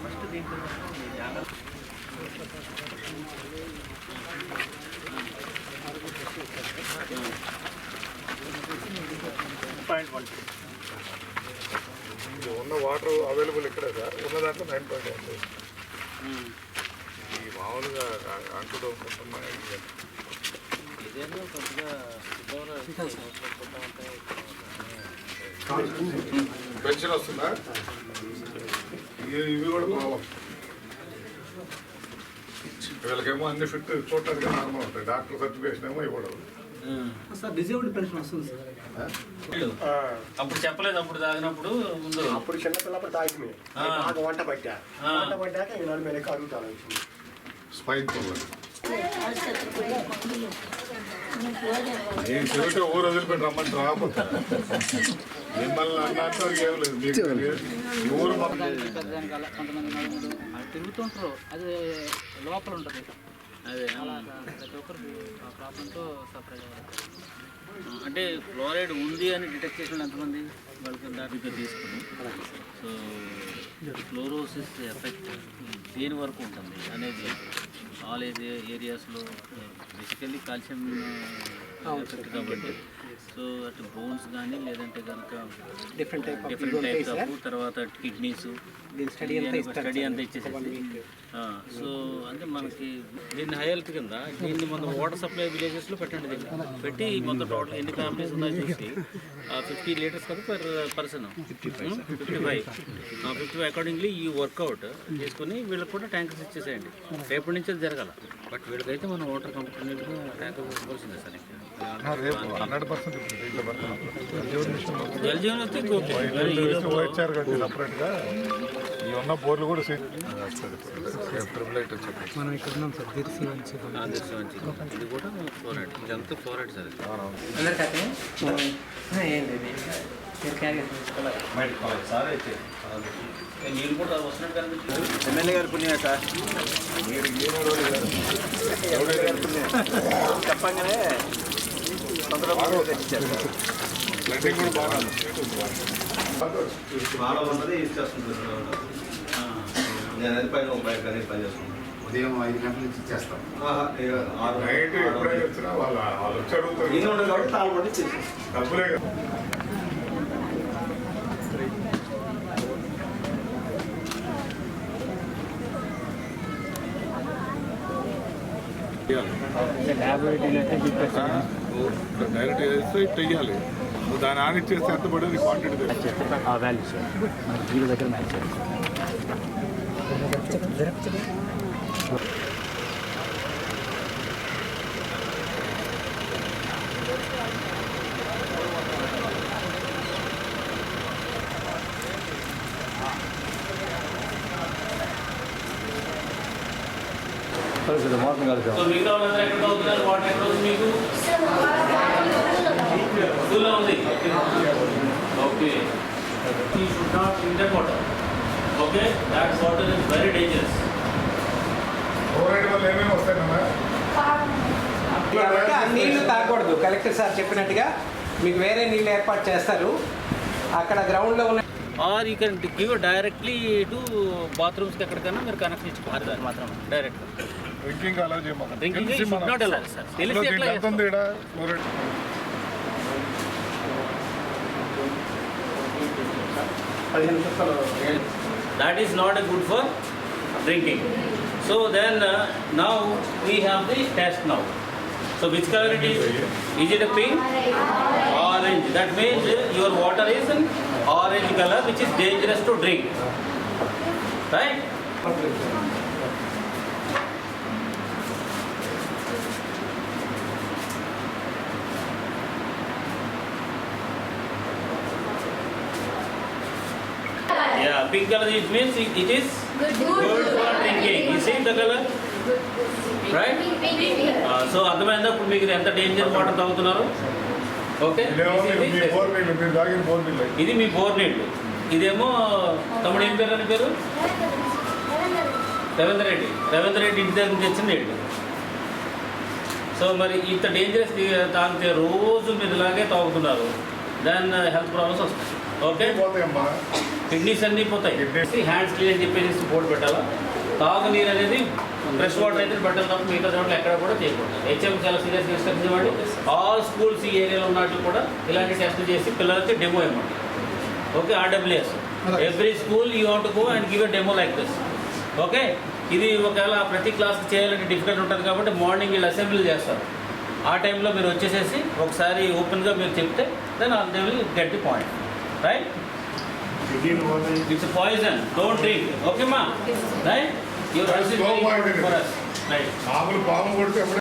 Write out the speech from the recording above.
First దీంట్లో జాగ్రత్త point one ఇది ఉన్న వాటర్ అవైలబుల్ ఇక్కడే సార్. ఉన్న దాంట్లో నైన్ పాయింట్ వన్ ఈ మామూలుగా అంటుడు పెన్షన్ వస్తుందా? ఇవి ఇవి కూడా ప్రాబ్లం వీళ్ళకేమో అన్ని ఫిట్ చూడటానికి నార్మల్ ఉంటాయి. డాక్టర్ సర్టిఫికేషన్ ఏమో ఇవ్వడం. సార్ డిజేబుల్డ్ పెన్షన్ వస్తుంది సార్. అప్పుడు చెప్పలేదు అప్పుడు తాగినప్పుడు ముందు. అప్పుడు చిన్నపిల్లప్పుడు ఆ. బాగా వంట పట్టా. ఆ. వంట పట్టాక ఈ నలుగు మీద అడుగుతాను స్పైన్ ఊరు వదిలిపెట్టి రమ్మని రాకపోతే. మిమ్మల్ని అన్నట్టు ఏం లేదు. మీకు ఊరు తిరుగుతుంటారు. అది లోపల ఉంటుంది. అదే అలా ప్రతి ఒక్కరు ఆ ప్రాబ్లంతో సపరేట్ అవ్వాలి అంటే ఫ్లోరైడ్ ఉంది అని డిటెక్ట్ చేసిన ఎంతమంది? వాళ్ళకి దాటితో తీసుకుని. సో ఫ్లోరోసిస్ ఎఫెక్ట్ దేని వరకు ఉంటుంది అనేది ఆల్ ఏరియాస్లో బేసికల్లీ కాల్షియం ఎఫెక్ట్ కాబట్టి సో అటు బోన్స్ కానీ లేదంటే కనుక different type of different types of తర్వాత కిడ్నీస్ స్టడీ అంతా ఇస్తారు స్టడీ అంతా ఇచ్చేసేసి ఆ, సో అంటే మనకి దీన్ని హై హెల్త్ కింద దీన్ని మనం వాటర్ సప్లై విలేజెస్లో పెట్టండి దీన్ని. పెట్టి మొత్తం టోటల్ ఎన్ని ఫ్యామిలీస్ ఉన్నాయో చూసి ఫిఫ్టీ లీటర్స్ కదా per person fifty five fifty five fifty five accordingly ఈ వర్కౌట్ చేసుకుని వీళ్ళకి కూడా ట్యాంకర్స్ ఇచ్చేసేయండి. రేపటి నుంచి అది జరగాల. బట్ వీళ్ళకైతే మనం వాటర్ కంప్లీట్గా ట్యాంకర్ ఇవ్వాల్సిందే సార్ ఇంకా. రేపు హండ్రెడ్ పర్సెంట్ దీంట్లో పెడతాను జీవన్ మిషన్ జల్ జీవన్ వస్తే ఇంకా ఓకే మరి ఈ లోపల- వైట్ చార్ కట్టి సపరేట్గా ఈ ఉన్న బోర్లు కూడా ట్రిపుల్ ఎయిట్ వచ్చాయి మనం ఇక్కడ ఉన్నాం సార్ తిరిసి వచ్చి ఆ, this one చిన్న. ఇది కూడా ఫోరెట్ ఇదంతా ఫోరెట్ సార్ ఇది. ఏ, నీళ్ళు కూడా వస్తున్నట్టు కనిపించలేదు ఎమ్మెల్యే గారి పుణ్యమే సార్ చెప్పంగానే బాగా ఉన్నది ఇచ్చేస్తుంటారు నేను అది పైన ఒక బయట పని చేస్తున్నాను ఉదయం ఐదు గంటల నుంచి ఇచ్చేస్తాం ఆరు నైట్ వాళ్ళు వచ్చి అడుగుతారు నేను ఉండదు కాబట్టి తాళం పట్టి ఇచ్చేసి డబ్బులే నువ్వు డైరెక్ట్ చేస్తే ఇట్ వెయ్యాలి నువ్వు దాన్ని ఆడిట్ చేస్తే ఎంత పడేది క్వాంటిటీ తెలుసు సార్ మన జీరో దగ్గర మ్యాచ్ సో మిగతా వాళ్ళందరూ ఎక్కడ అవుతున్నారు వాటర్ ఎక్కడ అవుతుంది మీకు? స్కూల్లో ఉంది. Okay. You should not drink that water. Okay? That water is very dangerous కాబట్టి ఆ నీళ్ళు తాగకూడదు. కలెక్టర్ సార్ చెప్పినట్టుగా మీకు వేరే నీళ్ళు ఏర్పాటు చేస్తారు. అక్కడ గ్రౌండ్లో ఉన్న or you can give directly to బాత్రూమ్స్కి ఎక్కడికైనా మీరు కనెక్షన్ ఇచ్చుకోవాలి దాన్ని మాత్రం direct డ్రింకింగ్ అలా చేయమన్నా Drinking తెలిసి should మనం- not allow, sir. తెలిసి అందులో ఎట్లా దీంట్లో ఎంత ఉంది ఈడ? ఫ్లోరైడ్ పదిహేను చుక్కలు that is not a good for drinking. So then uh, now we have the test now. So which color it is? Is it a pink? Orange. That means uh, your water is an orange color which is dangerous to drink. Right? Pink color it means it, it is good for drinking. You see the color? Right? Uh, so అర్థమైందా? ఇప్పుడు మీకు ఎంత danger water తాగుతున్నారు? Okay. ఇది మీ bore నీళ్ళు. ఇదేమో తమ్ముడు ఏం పేరు అని పేరు? రవీంద్ర రెడ్డి. రవీంద్ర రెడ్డి ఇంటి దగ్గర నుంచి తెచ్చిన నీళ్ళు. సో మరి ఇంత డేంజరస్ తాగితే రోజు మీరు ఇలాగే తాగుతున్నారు. దాని హెల్త్ ప్రాబ్లమ్స్ వస్తాయి. ఓకే కిడ్నీస్ అన్నీ పోతాయి. హ్యాండ్స్ క్లీన్ అని చెప్పేసి బోర్డు పెట్టాలా? తాగునీరు అనేది ఫ్రెష్ వాటర్ అయితే పెట్టాలి తప్ప మిగతా చోట్ల ఎక్కడ కూడా చేయకూడదు. హెచ్ఎం చాలా సీరియస్గా ఇన్స్ట్రక్షన్ ఇవ్వండి ఆల్ స్కూల్స్ ఈ ఏరియాలో ఉన్నట్లు కూడా ఇలాంటి టెస్టులు చేసి పిల్లలకి డెమో ఇవ్వండి. Okay RWS every school you want go and give a demo like this okay ఇది ఒకవేళ ప్రతి క్లాస్కి చేయాలంటే డిఫికల్ట్ ఉంటుంది కాబట్టి మార్నింగ్ వీళ్ళు అసెంబ్లీ చేస్తారు. ఆ టైంలో మీరు వచ్చేసేసి ఒకసారి ఓపెన్గా మీరు చెప్తే then they will get the point right It's a poison. Don't drink. Okay, ma? Right? You're responsible for us. Right.